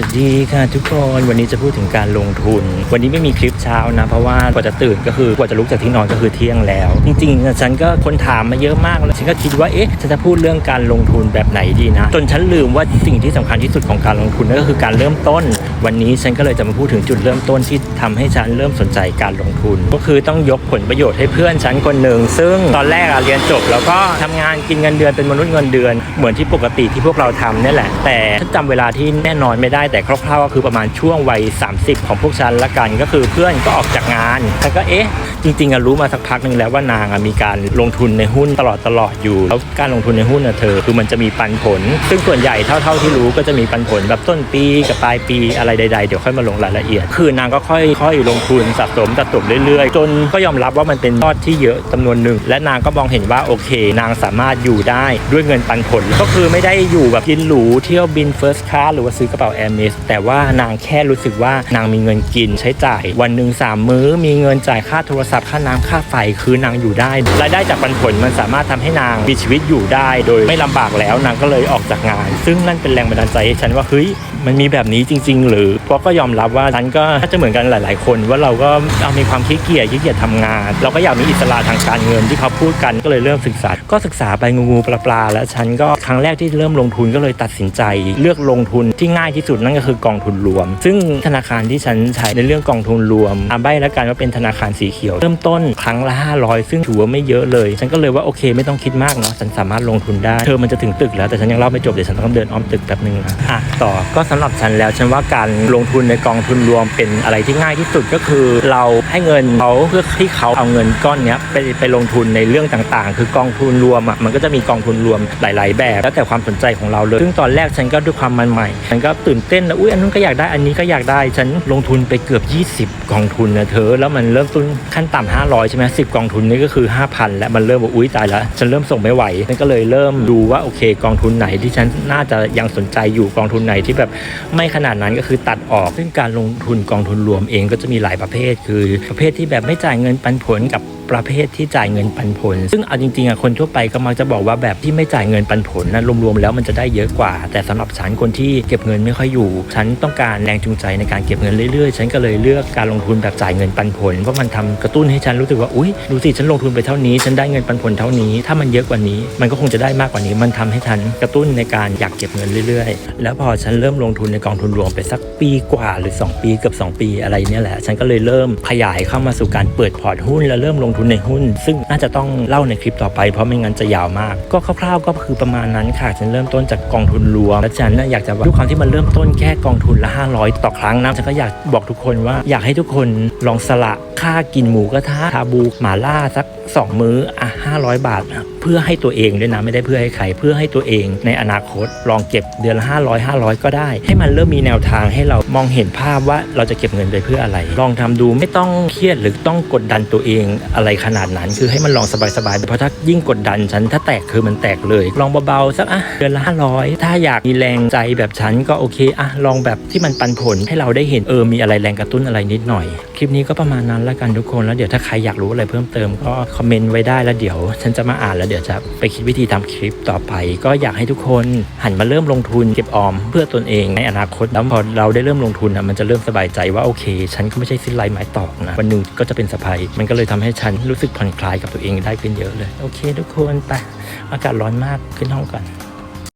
สวัสดีค่ะทุกคนวันนี้จะพูดถึงการลงทุน วันนี้ไม่มีคลิปเช้านะ เพราะว่ากว่าจะตื่นก็คือกว่าจะลุกจากที่นอนก็คือเที่ยงแล้ว จริงๆ ฉันก็คนถามมาเยอะมากแล้วฉันก็คิดว่าเอ๊ะฉันจะพูดเรื่องการลงทุนแบบไหนดีนะ จนฉันลืมว่าสิ่งที่สำคัญที่สุดของการลงทุนนั่นก็คือการเริ่มต้น วันนี้ฉันก็เลยจะมาพูดถึงจุดเริ่มต้นที่ทำให้ฉันเริ่มสนใจการลงทุน ก็คือต้องยกผลประโยชน์ให้เพื่อนฉันคนหนึ่งซึ่งตอนแรกอะเรียนจบ แล้วก็ทำงานกินเงินเดือนเป็นมนุษย์เงินเดือน เหมือนที่ปกติที่พวกเราทำนี่แหละ แต่ฉันจำเวลาที่แน่นอนไม่ได้แต่คร่าวๆก็คือประมาณช่วงวัย 30 ของพวกฉันละกันก็คือเพื่อนก็ออกจากงานฉันก็เอ๊ะ จริงๆอะรู้มาสักพักหนึ่งแล้วว่านางอะมีการลงทุนในหุ้นตลอดตลอดอยู่ แล้วการลงทุนในหุ้นอะเธอคือมันจะมีปันผล ซึ่งส่วนใหญ่เท่าๆที่รู้ก็จะมีปันผลแบบต้นปีกับปลายปีอะไรใดๆ เดี๋ยวค่อยมาลงรายละเอียด คือนางก็ค่อยๆลงทุนสะสมสะสมเรื่อยๆ จนก็ยอมรับว่ามันเป็นยอดที่เยอะจำนวนหนึ่ง และนางก็มองเห็นว่าโอเค นางสามารถอยู่ได้ด้วยเงินปันผล ก็คือไม่ได้อยู่แบบกินหรูเที่ยวบินเฟิร์สคลาสหรือว่าซื้อกระเป๋าแอร์มสแต่ว่านางแค่รู้สึกว่านางมีเงินกินใช้จ่าย วันหนึ่งสามมื้อ มีเงินจ่ายค่าโทรศัพท์ค่าน้ำค่าไฟคือนางอยู่ได้รายได้จากปันผลมันสามารถทำให้นางมีชีวิตอยู่ได้ โดยไม่ลำบากแล้วนางก็เลยออก จากงาน ซึ่งนั่นเป็นแรงบันดาลใจให้ฉันว่าเฮ้ยมันมีแบบนี้จริง ๆ หรือเพราะก็ยอมรับว่าฉันก็น่าจะเหมือนกันหลาย ๆ คน ว่าเราก็เอามีความขี้เกียจขี้เกียจทำงาน เราก็อยากมีอิสระทางการเงินที่เขาพูดกันก็เลยเริ่มศึกษา ก็ศึกษาไปงูงูปลาปลาๆแล้วฉันก็ครั้งแรกที่เริ่มลงทุนก็เลยตัดสินใจ เลือกลงทุนที่ง่ายที่สุดนั่นก็คือกองทุนรวม ซึ่งธนาคารที่ฉันใช้ในเรื่องกองทุนรวมอาใบแล้วกันว่าเป็นธนาคารสีเขียว เริ่มต้นครั้งละ500 ซึ่งถือว่าไม่เยอะเลย ฉันก็เลยว่าโอเค ไม่ต้องคิดมากเนาะฉันสามารถลงทุนได้เธอมันจะถึงตึกแล้วแต่ฉันยังเล่าไม่จบเดี๋ยวฉันต้องเดินอ้อมตึกแป๊บนึงนะอะต่อก็สำหรับฉันแล้วฉันว่าการลงทุนในกองทุนรวมเป็นอะไรที่ง่ายที่สุดก็คือ เราให้เงินเขาเพื่อที่เขาเอาเงินก้อนเนี้ยไปไปลงทุนในเรื่องต่างๆ คือกองทุนรวมอะมันก็จะมีกองทุนรวมหลาย ๆ แบบ แล้วแต่ความสนใจของเราเลย ซึ่งตอนแรกฉันก็ด้วยความมันใหม่ฉันก็ตื่นเต้นนะอุ้ยอันนู้นก็อยากได้อันนี้ก็อยากได้ฉันลงทุนไปเกือบ 20 กองทุนนะเธอแล้วมันเริ่มต้นขั้นต่ำ500ใช่ไหมสิบกองทุนนี่ก็คือ 5,000 แล้วมันเริ่มว่าอุ้ยตายแล้วฉันเริ่มส่งไม่ไหวฉันก็เลยเริ่มดูว่าโอเค กองทุนไหนที่ฉันน่าจะยังสนใจอยู่กองทุนไหนที่แบบไม่ขนาดนั้นก็คือตัดออก ซึ่งการลงทุนกองทุนรวมเองก็จะมีหลายประเภท คือประเภทที่แบบไม่จ่ายเงินปันผลกับ ประเภทที่จ่ายเงินปันผล ซึ่งเอาจริงๆอะคนทั่วไปก็มักจะบอกว่าแบบที่ไม่จ่ายเงินปันผลนะรวมๆแล้วมันจะได้เยอะกว่า แต่สำหรับฉันคนที่เก็บเงินไม่ค่อยอยู่ ฉันต้องการแรงจูงใจในการเก็บเงินเรื่อยๆ ฉันก็เลยเลือกการลงทุนแบบจ่ายเงินปันผลเพราะมันทำกระตุ้นให้ฉันรู้สึกว่าอุ้ยดูสิฉันลงทุนไปเท่านี้ ฉันได้เงินปันผลเท่านี้ ถ้ามันเยอะกว่านี้ มันก็คงจะได้มากกว่านี้ มันทำให้ฉันกระตุ้นในการอยากเก็บเงินเรื่อยๆ แล้วพอฉันเริ่มลงทุนในกองทุนรวมไปสักปีกว่าหรือ 2 ปีเกือบ2 ปีอะไรเนี่ยแหละ ฉันก็เลยเริ่มขยายเข้ามาสู่การเปิดพอร์ตหุ้นแล้วเริ่มลงทุนในหุ้น ซึ่งน่าจะต้องเล่าในคลิปต่อไปเพราะไม่งั้นจะยาวมาก ก็คร่าวๆก็คือประมาณนั้นค่ะฉันเริ่มต้นจากกองทุนรวมและฉันน่ะอยากจะว่าด้วยความที่มันเริ่มต้นแค่กองทุนละ 500 ต่อครั้งนะฉันก็อยากบอกทุกคนว่าอยากให้ทุกคนลองสละค่ากินหมูกระทะชาบูหมาล่าสัก 2 มื้ออะ500 บาทนะเพื่อให้ตัวเองด้วยนะไม่ได้เพื่อให้ใครเพื่อให้ตัวเองในอนาคตลองเก็บเดือนละ500 500 ก็ได้ ให้มันเริ่มมีแนวทางให้เรามองเห็นภาพว่าเราจะเก็บเงินไปเพื่ออะไร ลองทำดูไม่ต้องเครียดหรือต้องกดดันตัวเองอะไรขนาดนั้น คือให้มันลองสบายๆเพราะถ้ายิ่งกดดันฉันถ้าแตกคือมันแตกเลย ลองเบาๆสักอะเดือนละ500 ถ้าอยากมีแรงใจแบบฉันก็โอเคอะลองแบบที่มันปันผลให้เราได้เห็นเออมีอะไรแรงกระตุ้นอะไรนิดหน่อย คลิปนี้ก็ประมาณนั้นล้วกันทุกคน แล้วเดี๋ยวถ้าใครอยากรู้อะไรเพิ่มเติมก็คอมเมนต์ไว้ได้แล้วเดี๋ยว ฉันจะมาอ่านแล้วเดี๋ยวจะไปคิดวิธีทำคลิปต่อไป ก็อยากให้ทุกคนหันมาเริ่มลงทุนเก็บออม เพื่อตนเองในอนาคตแล้วพอเราได้เริ่มลงทุนอะมันจะเริ่มสบายใจว่าโอเค ฉันก็ไม่ใช่สิ้นไร้ไม้ตอกนะวันหนึ่งก็จะเป็นสะพายมันก็เลยทำให้ฉันรู้สึกผ่อนคลายกับตัวเองได้ขึ้นเยอะเลย โอเค ทุกคนไปอากาศร้อนมากขึ้นห้องก่อน